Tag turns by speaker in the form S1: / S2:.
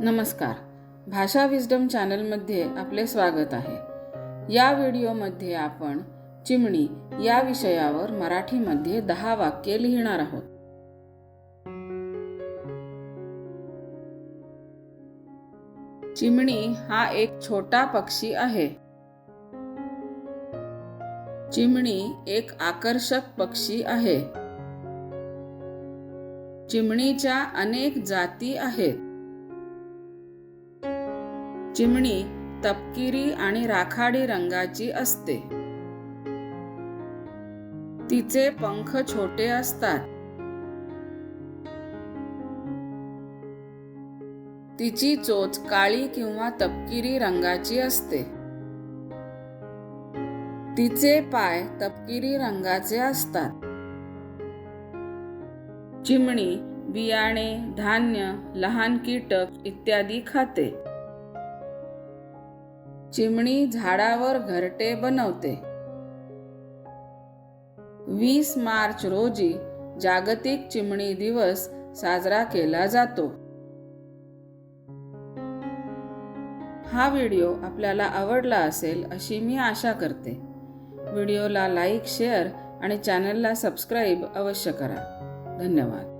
S1: नमस्कार. भाषा विजडम चॅनलमध्ये आपले स्वागत आहे. या व्हिडिओमध्ये आपण चिमणी या विषयावर मराठीमध्ये दहा वाक्ये लिहिणार आहोत. चिमणी हा एक छोटा पक्षी आहे. चिमणी एक आकर्षक पक्षी आहे. चिमणीच्या अनेक जाती आहेत. चिमणी तपकिरी आणि राखाडी रंगाची असते. तिचे पंख छोटे असतात. तिची चोच काळी किंवा तपकिरी रंगाची असते. तिचे पाय तपकिरी रंगाचे असतात. चिमणी बियाणे धान्य लहान कीटक इत्यादी खाते. चिमणी झाडावर घरटे बनवते. वीस मार्च रोजी जागतिक चिमणी दिवस साजरा केला जातो. हा व्हिडिओ आपल्याला आवडला असेल अशी मी आशा करते. व्हिडिओला लाईक शेअर आणि चॅनलला सबस्क्राईब अवश्य करा. धन्यवाद.